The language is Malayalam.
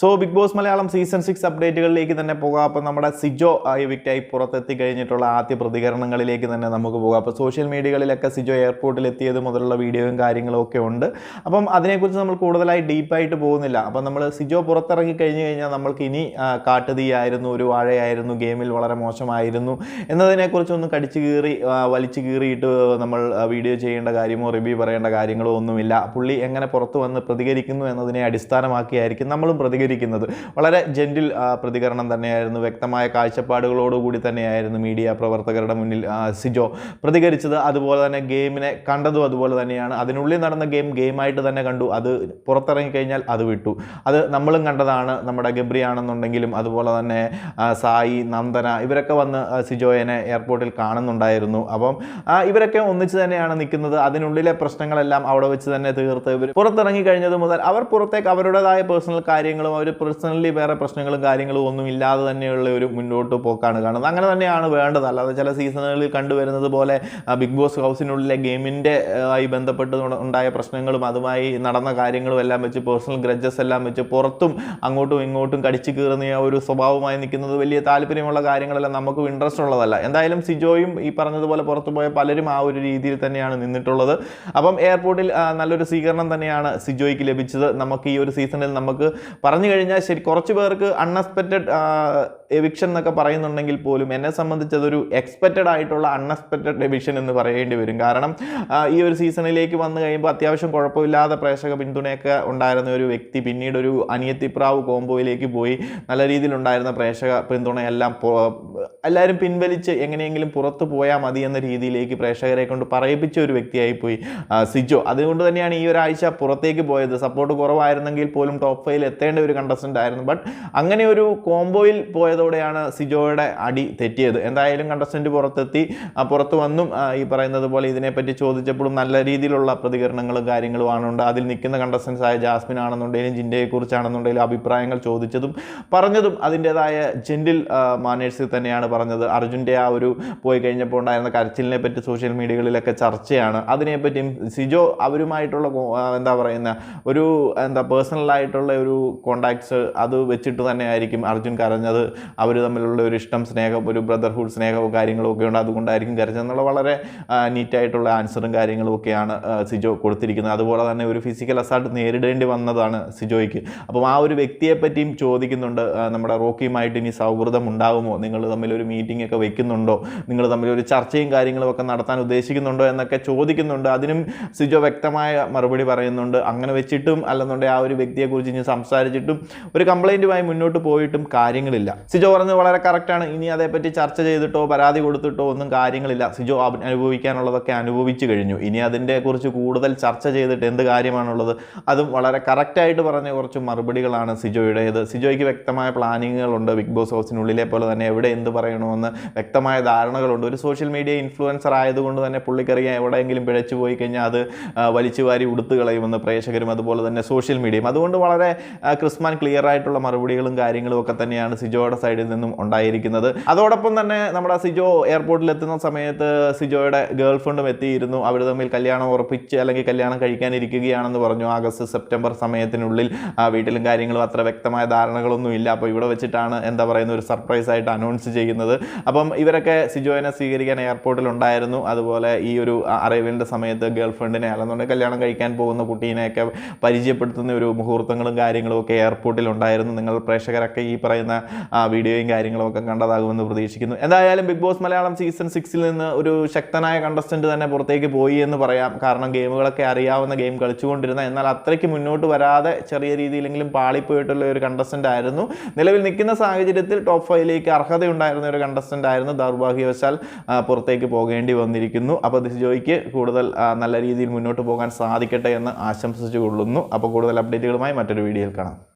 So Bigg Boss Malayalam season six അപ്ഡേറ്റുകളിലേക്ക് തന്നെ പോകാം. അപ്പോൾ നമ്മുടെ സിജോ വിക്റ്റായി പുറത്തെത്തി കഴിഞ്ഞിട്ടുള്ള ആദ്യ പ്രതികരണങ്ങളിലേക്ക് തന്നെ നമുക്ക് പോകാം. അപ്പോൾ സോഷ്യൽ മീഡിയകളിലൊക്കെ സിജോ എയർപോർട്ടിൽ എത്തിയത് മുതലുള്ള വീഡിയോയും കാര്യങ്ങളും ഒക്കെ ഉണ്ട്. അപ്പം അതിനെക്കുറിച്ച് നമ്മൾ കൂടുതലായി ഡീപ്പായിട്ട് പോകുന്നില്ല. അപ്പം നമ്മൾ സിജോ പുറത്തിറങ്ങി കഴിഞ്ഞ് കഴിഞ്ഞാൽ നമ്മൾക്ക് ഇനി കാട്ടുതീയായിരുന്നു ഒരു വാഴയായിരുന്നു ഗെയിമിൽ വളരെ മോശമായിരുന്നു എന്നതിനെക്കുറിച്ചൊന്നും കടിച്ചു കീറി വലിച്ചു കീറിയിട്ട് നമ്മൾ വീഡിയോ ചെയ്യേണ്ട കാര്യമോ റിവ്യൂ പറയേണ്ട കാര്യങ്ങളോ ഒന്നുമില്ല. പുള്ളി എങ്ങനെ പുറത്തു വന്ന് പ്രതികരിക്കുന്നു എന്നതിനെ അടിസ്ഥാനമാക്കിയായിരിക്കും നമ്മളും പ്രതികരിക്കുന്നത്. വളരെ ജെന്റിൽ പ്രതികരണം തന്നെയായിരുന്നു. വ്യക്തമായ കാഴ്ചപ്പാടുകളോടുകൂടി തന്നെയായിരുന്നു മീഡിയ പ്രവർത്തകരുടെ മുന്നിൽ സിജോ പ്രതികരിച്ചത്. അതുപോലെ തന്നെ ഗെയിമിനെ കണ്ടതും അതുപോലെ തന്നെയാണ്. അതിനുള്ളിൽ നടന്ന ഗെയിം ഗെയിമായിട്ട് തന്നെ കണ്ടു. അത് പുറത്തിറങ്ങിക്കഴിഞ്ഞാൽ അത് വിട്ടു. അത് നമ്മളും കണ്ടതാണ്. നമ്മുടെ ഗബ്രി ആണെന്നുണ്ടെങ്കിലും അതുപോലെ തന്നെ സായി നന്ദന ഇവരൊക്കെ വന്ന് സിജോയനെ എയർപോർട്ടിൽ കാണുന്നുണ്ടായിരുന്നു. അപ്പം ഇവരൊക്കെ ഒന്നിച്ച് തന്നെയാണ് നിൽക്കുന്നത്. അതിനുള്ളിലെ പ്രശ്നങ്ങളെല്ലാം അവിടെ വെച്ച് തന്നെ തീർത്ത് ഇവർ പുറത്തിറങ്ങി കഴിഞ്ഞത് മുതൽ അവർ പുറത്തേക്ക് അവരുടേതായ പേഴ്സണൽ കാര്യങ്ങളും അവർ പേഴ്സണലി വേറെ പ്രശ്നങ്ങളും കാര്യങ്ങളും ഒന്നും ഇല്ലാതെ തന്നെയുള്ള ഒരു മുന്നോട്ട് പോക്കാണ്. കാണുന്നത് അങ്ങനെ തന്നെയാണ് വേണ്ടത്. അല്ലാതെ ചില സീസണുകളിൽ കണ്ടുവരുന്നത് പോലെ ബിഗ് ബോസ് ഹൗസിനുള്ളിലെ ഗെയിമിന്റെ ആയി ബന്ധപ്പെട്ട് ഉണ്ടായ പ്രശ്നങ്ങളും അതുമായി നടന്ന കാര്യങ്ങളും എല്ലാം വെച്ച് പേഴ്സണൽ ഗ്രജസ് എല്ലാം വെച്ച് പുറത്തും അങ്ങോട്ടും ഇങ്ങോട്ടും കടിച്ചു കീറുന്ന ആ ഒരു സ്വഭാവമായി നിൽക്കുന്നത് വലിയ താല്പര്യമുള്ള കാര്യങ്ങളെല്ലാം. നമുക്കും ഇൻട്രസ്റ്റ് ഉള്ളതല്ല. എന്തായാലും സിജോയും ഈ പറഞ്ഞതുപോലെ പുറത്തു പോയ പലരും ആ ഒരു രീതിയിൽ തന്നെയാണ് നിന്നിട്ടുള്ളത്. അപ്പം എയർപോർട്ടിൽ നല്ലൊരു സ്വീകരണം തന്നെയാണ് സിജോയ്ക്ക് ലഭിച്ചത്. നമുക്ക് ഈ ഒരു സീസണിൽ നമുക്ക് പറഞ്ഞു കഴിഞ്ഞാൽ ശരി കുറച്ച് പേർക്ക് അൺഎക്സ്പെക്റ്റഡ് എവിക്ഷൻ എന്നൊക്കെ പറയുന്നുണ്ടെങ്കിൽ പോലും എന്നെ സംബന്ധിച്ചതൊരു എക്സ്പെക്റ്റഡ് ആയിട്ടുള്ള അൺഎക്സ്പെക്റ്റഡ് എവിക്ഷൻ എന്ന് പറയേണ്ടി വരും. കാരണം ഈ ഒരു സീസണിലേക്ക് വന്നു കഴിയുമ്പോൾ അത്യാവശ്യം കുഴപ്പമില്ലാതെ പ്രേക്ഷക പിന്തുണയൊക്കെ ഉണ്ടായിരുന്ന ഒരു വ്യക്തി പിന്നീട് ഒരു അനിയത്തിപ്രാവ് കോംബോയിലേക്ക് പോയി നല്ല രീതിയിലുണ്ടായിരുന്ന പ്രേക്ഷക പിന്തുണയെല്ലാം എല്ലാവരും പിൻവലിച്ച് എങ്ങനെയെങ്കിലും പുറത്തു പോയാൽ മതി എന്ന രീതിയിലേക്ക് പ്രേക്ഷകരെ കൊണ്ട് പറയിപ്പിച്ച ഒരു വ്യക്തിയായി പോയി സിജോ. അതുകൊണ്ട് തന്നെയാണ് ഈ ഒരാഴ്ച പുറത്തേക്ക് പോയത്. സപ്പോർട്ട് കുറവായിരുന്നെങ്കിൽ പോലും ടോപ്പ് ഫൈവിൽ എത്തേണ്ട ഒരു കണ്ടസ്റ്റന്റ് ആയിരുന്നു. ബട്ട് അങ്ങനെ ഒരു കോംബോയിൽ പോയതോടെയാണ് സിജോയുടെ അടി തെറ്റിയത്. എന്തായാലും കണ്ടസ്റ്റന്റ് പുറത്തെത്തി പുറത്തു വന്നും ഈ പറയുന്നത് പോലെ ഇതിനെപ്പറ്റി ചോദിച്ചപ്പോഴും നല്ല രീതിയിലുള്ള പ്രതികരണങ്ങളും കാര്യങ്ങളും ആണുണ്ട്. അതിൽ നിൽക്കുന്ന കണ്ടസ്റ്റൻസ് ആയ ജാസ്മിൻ ആണെന്നുണ്ടെങ്കിലും ജിൻഡയെക്കുറിച്ചാണെന്നുണ്ടെങ്കിലും അഭിപ്രായങ്ങൾ ചോദിച്ചതും പറഞ്ഞതും അതിന്റേതായ ജെൻഡിൽ മാനേഴ്സിൽ തന്നെയാണ് പറഞ്ഞത്. അർജുന്റെ ആ ഒരു പോയി കഴിഞ്ഞപ്പോൾ ഉണ്ടായിരുന്ന കരച്ചിലിനെ പറ്റി സോഷ്യൽ മീഡിയകളിലൊക്കെ ചർച്ചയാണ്. അതിനെപ്പറ്റിയും സിജോ അവരുമായിട്ടുള്ള എന്താ പറയുന്ന ഒരു എന്താ പേഴ്സണലായിട്ടുള്ള ഒരു കോണ്ടാക്ട്സ് അത് വെച്ചിട്ട് തന്നെ ആയിരിക്കും അർജുൻ കരഞ്ഞത്. അവർ തമ്മിലുള്ള ഒരു ഇഷ്ടം സ്നേഹം ഒരു ബ്രദർഹുഡ് സ്നേഹവും കാര്യങ്ങളും ഒക്കെ ഉണ്ട്. അതുകൊണ്ടായിരിക്കും കരഞ്ഞതെന്നുള്ള വളരെ നീറ്റായിട്ടുള്ള ആൻസറും കാര്യങ്ങളും ഒക്കെയാണ് സിജോ കൊടുത്തിരിക്കുന്നത്. അതുപോലെ തന്നെ ഒരു ഫിസിക്കൽ അസാൾട്ട് നേരിടേണ്ടി വന്നതാണ് സിജോയ്ക്ക്. അപ്പം ആ ഒരു വ്യക്തിയെ പറ്റിയും ചോദിക്കുന്നുണ്ട് നമ്മുടെ റോക്കിയുമായിട്ട് ഇനി സൗഹൃദം ഉണ്ടാകുമോ നിങ്ങൾ തമ്മിൽ ഒരു മീറ്റിംഗ് ഒക്കെ വെക്കുന്നുണ്ടോ? നിങ്ങൾ തമ്മിൽ ഒരു ചർച്ചയും കാര്യങ്ങളും ഒക്കെ നടത്താൻ ഉദ്ദേശിക്കുന്നുണ്ടോ എന്നൊക്കെ ചോദിക്കുന്നുണ്ട്. അതിനും സിജോ വ്യക്തമായ മറുപടി പറയുന്നുണ്ട്. അങ്ങനെ വെച്ചിട്ടും അല്ലെന്നുണ്ടെങ്കിൽ ആ ഒരു വ്യക്തിയെക്കുറിച്ച് ഇനി സംസാരിച്ചിട്ടും ഒരു കംപ്ലൈന്റുമായി മുന്നോട്ട് പോയിട്ടും കാര്യങ്ങളില്ല. സിജോ പറഞ്ഞത് വളരെ കറക്റ്റാണ് ഇനി അതേപ്പറ്റി ചർച്ച ചെയ്തിട്ടോ പരാതി കൊടുത്തിട്ടോ ഒന്നും കാര്യങ്ങളില്ല. സിജോ അനുഭവിക്കാനുള്ളതൊക്കെ അനുഭവിച്ചു കഴിഞ്ഞു. ഇനി അതിന്റെ കുറിച്ച് കൂടുതൽ ചർച്ച ചെയ്തിട്ട് എന്ത് കാര്യമാണുള്ളത് അതും വളരെ കറക്റ്റായിട്ട് പറഞ്ഞ കുറച്ച് മറുപടികളാണ് സിജോയുടേത്. സിജോയ്ക്ക് വ്യക്തമായ പ്ലാനിങ്ങുകളുണ്ട്. ബിഗ് ബോസ് ഹൗസിനുള്ളിലെ പോലെ തന്നെ എവിടെ എന്ത് പറയണമെന്ന് വ്യക്തമായ ധാരണകളുണ്ട്. ഒരു സോഷ്യൽ മീഡിയ ഇൻഫ്ലുവൻസർ ആയതുകൊണ്ട് തന്നെ പുള്ളിക്കറിയാൻ എവിടെയെങ്കിലും പിഴച്ചു പോയി കഴിഞ്ഞാൽ അത് വലിച്ചു വാരി ഉടുത്തു പ്രേക്ഷകരും അതുപോലെ തന്നെ സോഷ്യൽ മീഡിയയും. അതുകൊണ്ട് വളരെ ക്രിസ്മാൻ ക്ലിയർ ആയിട്ടുള്ള മറുപടികളും കാര്യങ്ങളും ഒക്കെ തന്നെയാണ് സിജോയുടെ സൈഡിൽ നിന്നും ഉണ്ടായിരിക്കുന്നത്. അതോടൊപ്പം തന്നെ നമ്മുടെ സിജോ എയർപോർട്ടിൽ എത്തുന്ന സമയത്ത് സിജോയുടെ ഗേൾ ഫ്രണ്ടും എത്തിയിരുന്നു. അവർ തമ്മിൽ കല്യാണം ഉറപ്പിച്ച് അല്ലെങ്കിൽ കല്യാണം കഴിക്കാനിരിക്കുകയാണെന്ന് പറഞ്ഞു ആഗസ്റ്റ് സെപ്റ്റംബർ സമയത്തിനുള്ളിൽ. വീട്ടിലും കാര്യങ്ങളും അത്ര വ്യക്തമായ ധാരണകളൊന്നും ഇല്ല. അപ്പോൾ ഇവിടെ വെച്ചിട്ടാണ് എന്താ പറയുന്ന ഒരു സർപ്രൈസ് ആയിട്ട് അനൗൺസ് ചെയ്യുന്നത്. അപ്പം ഇവരൊക്കെ സിജോനെ സ്വീകരിക്കാൻ എയർപോർട്ടിൽ ഉണ്ടായിരുന്നു. അതുപോലെ ഈ ഒരു അറൈവലിന്റെ സമയത്ത് ഗേൾ ഫ്രണ്ടിനെ അല്ലെന്നുണ്ടെങ്കിൽ കല്യാണം കഴിക്കാൻ പോകുന്ന കുട്ടീനെയൊക്കെ പരിചയപ്പെടുത്തുന്ന ഒരു മുഹൂർത്തങ്ങളും കാര്യങ്ങളും ഒക്കെ എയർപോർട്ടിൽ ഉണ്ടായിരുന്നു നിങ്ങൾ പ്രേക്ഷകരൊക്കെ ഈ പറയുന്ന വീഡിയോയും കാര്യങ്ങളും ഒക്കെ കണ്ടതാകുമെന്ന് പ്രതീക്ഷിക്കുന്നു. എന്തായാലും ബിഗ് ബോസ് മലയാളം സീസൺ സിക്സിൽ നിന്ന് ഒരു ശക്തനായ കണ്ടസ്റ്റന്റ് തന്നെ പുറത്തേക്ക് പോയി എന്ന് പറയാം. കാരണം ഗെയിമുകളൊക്കെ അറിയാവുന്ന ഗെയിം കളിച്ചുകൊണ്ടിരുന്ന എന്നാൽ അത്രയ്ക്ക് മുന്നോട്ട് വരാതെ ചെറിയ രീതിയിലെങ്കിലും പാളിപ്പോയിട്ടുള്ള ഒരു കണ്ടസ്റ്റന്റ് ആയിരുന്നു. നിലവിൽ നിൽക്കുന്ന സാഹചര്യത്തിൽ ടോപ്പ് ഫൈവിലേക്ക് അർഹതയുണ്ടായിരുന്ന ഒരു കണ്ടസ്റ്റന്റ് ആയിരുന്നു ദൗർഭാഗ്യവശാൽ പുറത്തേക്ക് പോകേണ്ടി വന്നിരിക്കുന്നു. അപ്പോൾ ദിസ്ജോയ്ക്ക് കൂടുതൽ നല്ല രീതിയിൽ മുന്നോട്ട് പോകാൻ സാധിക്കട്ടെ എന്ന് ആശംസിച്ചു കൊള്ളുന്നു അപ്പോൾ കൂടുതൽ അപ്ഡേറ്റുകളുമായി മറ്റൊരു വീഡിയോയിൽ കാണാം.